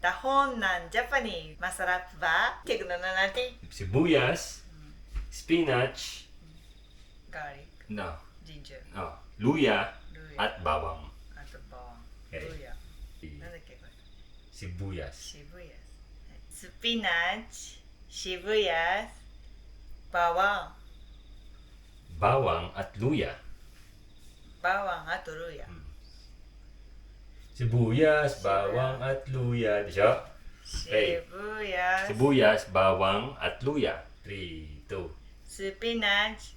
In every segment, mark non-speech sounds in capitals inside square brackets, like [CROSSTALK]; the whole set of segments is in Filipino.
Tahon ng Japanese. Masarap ba? Tignan na natin. Sibuyas, spinach, Garlic, no, ginger, no, luya, luya, at bawang. at bawang. Okay. Luya. なんだっけこれ Sibuyas. 渋谷スピナッチ渋谷バワン Bawang at luya. バワンあとルヤ Sibuyas, bawang at luya. Di siya? Okay. Sibuyas. Sibuyas, bawang at luya. 3, 2. Spinach.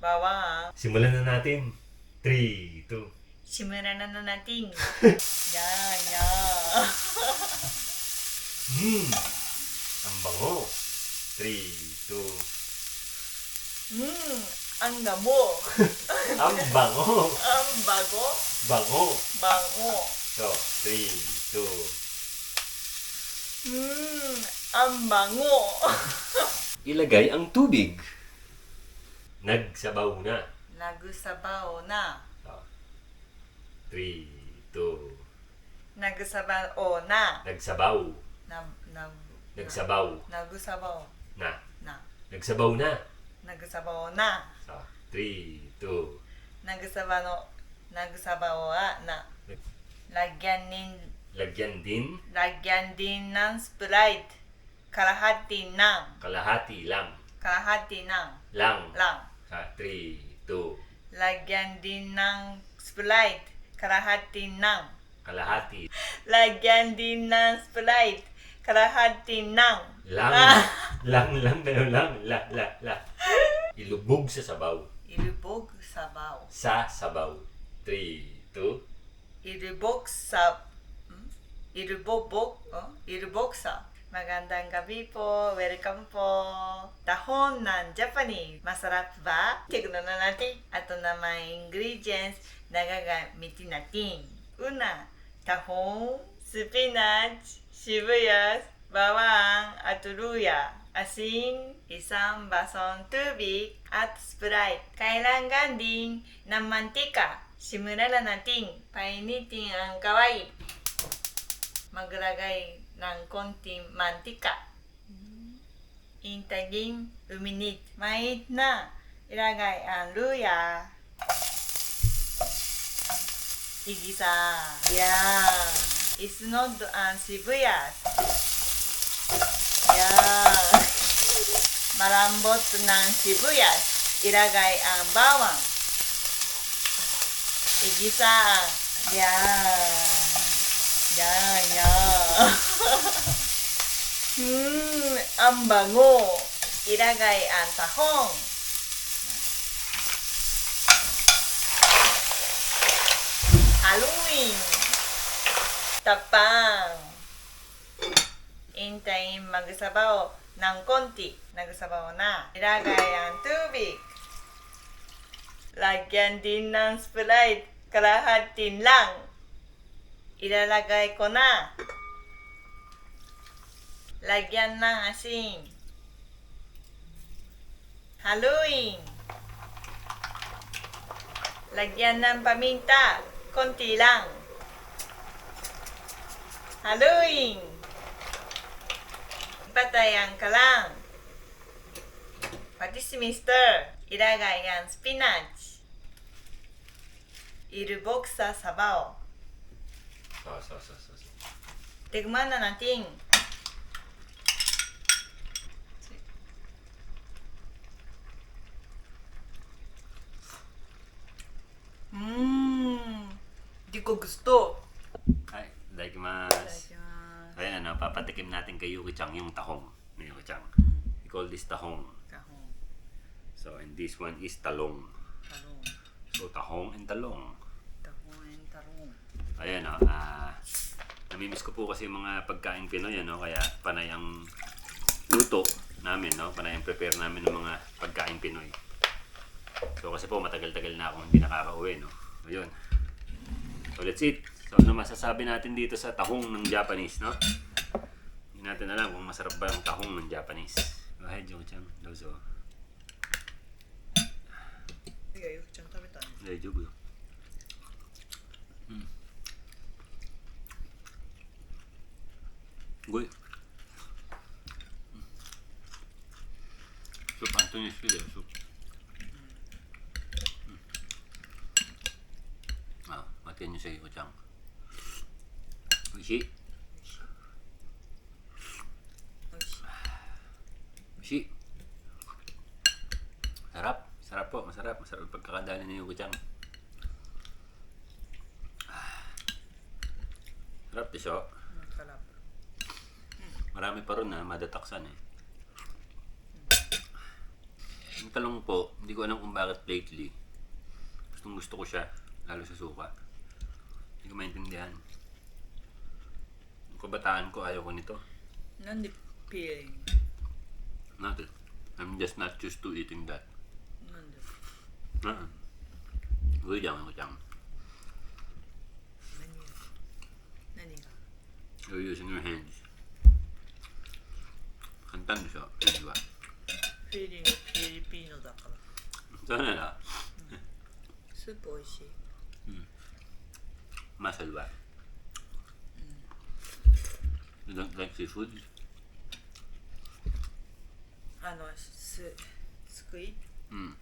Bawang. Simulan na natin. 3, 2. Simulan na natin. [LAUGHS] yan, yan. Mmm. Ang bango. 3, 2. Mmm. Ang damo. [LAUGHS] ang bango. ang bago. Bango. Bango. So, three, two. Mmm, ang bango. [LAUGHS] Ilagay ang tubig. Nagsabaw na. Nagsabaw na. So, three, two. Nagsabaw na. Nagsabaw. Na, na, Nagsabaw. Nagsabaw. Na. Na. Nagsabaw na. Nagsabaw na. So, three, two. Nagsabaw no Nagsabawa na. Lagyan din, Lagyan din lagyan din ng Sprite. Kalahati ng, kalahati lang. kalahati ng, Lang. lang. Sa 3, 2, Lagyan din ng Sprite. Kalahati ng. kalahati. Lagyan din ng Sprite. Kalahati ng. Lang. Ah. [LAUGHS] Lang lang ganun lang. La la la. [LAUGHS] Ilubog sa sabaw. Ilubog sabaw. Sa sabaw. 3, 2. Iruboksa. Hmm? Irubobok. Oh? Iruboksa. Magandang gabi po. Welcome po. Tahon ng Japanese. Masarap ba? Tignan na natin. Ito na mga ingredients na gagamitin natin. Una, tahon, spinach, sibuyas, bawang, at luya. Asin, isang basong tubig, at Sprite. Kailangan din ng mantika. Simulan na natin. Painitin ang kawai. Maglagay ng konting mantika. Intagin, uminit. Mainit na. Ilagay ang luya. Igisa. Yan. Isunod ang sibuyas. Yan. [LAUGHS] Malambot ng sibuyas. Ilagay ang bawang. Igisa. Yan. Yan, yan. [LAUGHS] hmm, ang bango. Ilagay ang tahong. Haluin. Tapang. Intayin magsabaw ng konti. Nagsabaw na. Ilagay ang tubig. Lagyan din ng Sprite. Kalahatin lang. Ilalagay ko na. Lagyan ng asin. Haluin. Lagyan ng paminta. Konti lang. Haluin. Patayan ka lang. Pati si Mister. Ilagay ang spinach. Ilubog sa sabaw. So, so, so, so. so. Tikman na natin. Mmm. Di ko gusto. Ay, daikimasu. Ayan, ano, papatikim natin kay Yuki-chan yung tahong. Na Yuki-chan. We call this tahong. Tahong. So, and this one is talong. Talong. So, tahong and talong. Tahong and talong. Ayan, o. ah namimiss ko po kasi yung mga pagkain Pinoy, ano, kaya panay ang luto namin, no? Panay ang prepare namin ng mga pagkain Pinoy. So, kasi po, matagal-tagal na akong hindi nakaka-uwi, no? Ayun. So, let's eat. So, ano masasabi natin dito sa tahong ng Japanese, no? Hindi natin alam kung masarap ba yung tahong ng Japanese. Go ahead, Jong-chan. Dozo. い哎、就不用。嗯。喂。嗯。就反正你睡点。啊，我给你睡一个觉。不行。po, masarap. Masarap pagkakadali ng Yugo Chang. [SIGHS] Sarap de siya. Marami pa ron na ah, madataksan eh. Yung talong po, hindi ko alam kung bakit lately. Gustong gusto ko siya, lalo sa suka. Hindi ko maintindihan. Yung kabataan ko, ayaw ko nito. Nandi feeling. Not it. I'm just not used to eating that. 余裕し返事。簡単でしょ返事は。フィリフィリピーノだから。そうなんだスープ美味しい。うん。マサルは？You don't like food? あのすすくい？うん。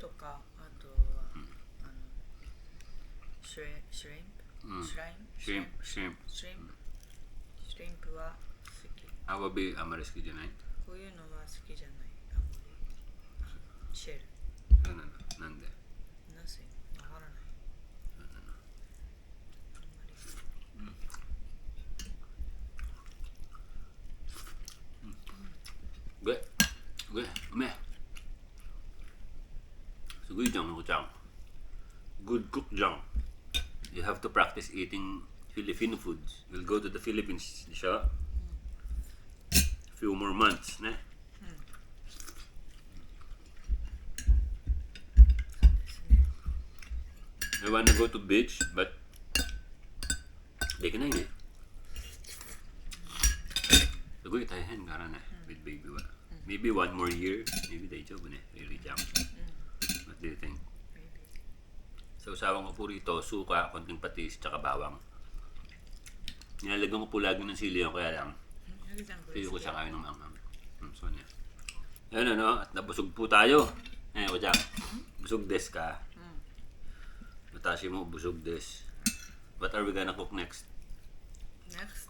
とかあとは、あのシュレシュレンプ、うんシュライン Shrimp, shrimp. シュリンプシュリンプは好き Awabi amaris ka dyan ay. こういうのは好きじゃないあんまりシェル Ano na? Nande. Adobo. Good cook jam. You have to practice eating Filipino foods. You'll go to the Philippines, di siya? Few more months, ne? I want to go to beach, but they can hang it. So go tayo with baby one. Maybe one more year, maybe they job ne, really jump. at dating. So, usawang ko po rito, suka, konting patis, tsaka bawang. Nilalagyan ko po lagi ng sili yun, kaya lang. Sili ko siya kami ng mga. Mm, so, niya. Ayun, ano, at nabusog po tayo. Eh, ko dyan. Busog des ka. Matashi mo, busog des. What are we gonna cook next? Next?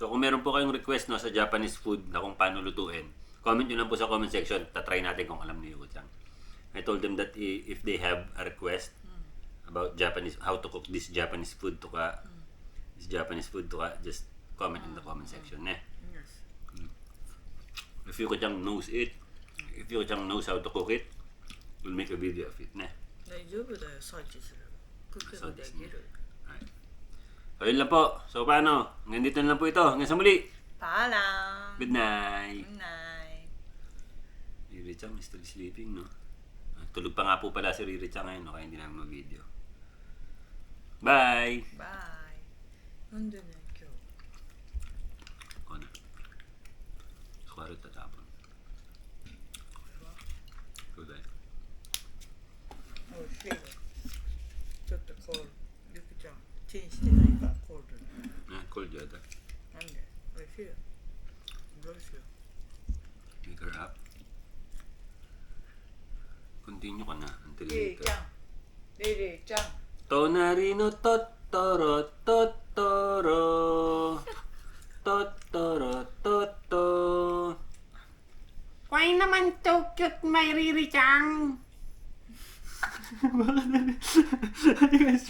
So kung meron po kayong request no, sa Japanese food na kung paano lutuin, comment nyo lang po sa comment section. Tatry natin kung alam niyo Yuko-chan. I told them that i- if they have a request about Japanese, how to cook this Japanese food to ka, this Japanese food to ka, just comment in the comment section. Ne?う yes If Yuko-chan knows it, if Yuko-chan knows how to cook it, we'll make a video of it. Ne? 大丈夫だよサーチすればクックもできる Alright. So yun lang po. So paano? Nandito na lang po ito. Hanggang sa muli. Paalam. Good night. Good night. Riri Chang is still sleeping, no? Ah, Tulog pa nga po pala si Riri Chang ngayon, no? Kaya hindi namin mag-video. Bye! Bye. Nandun na ikaw. Ako na. Ako rin tatapon. Diba? Ikaw. Oh, shit. Ah, cold yata. なんでおいしいよどうしよ Make her up. Continue ka na until うリリー later. ちゃんリリーちゃん Tonarino Totoro Totoro Totoro Totoro Why naman so cute, my Riri-chan? Bakit? Ano guys?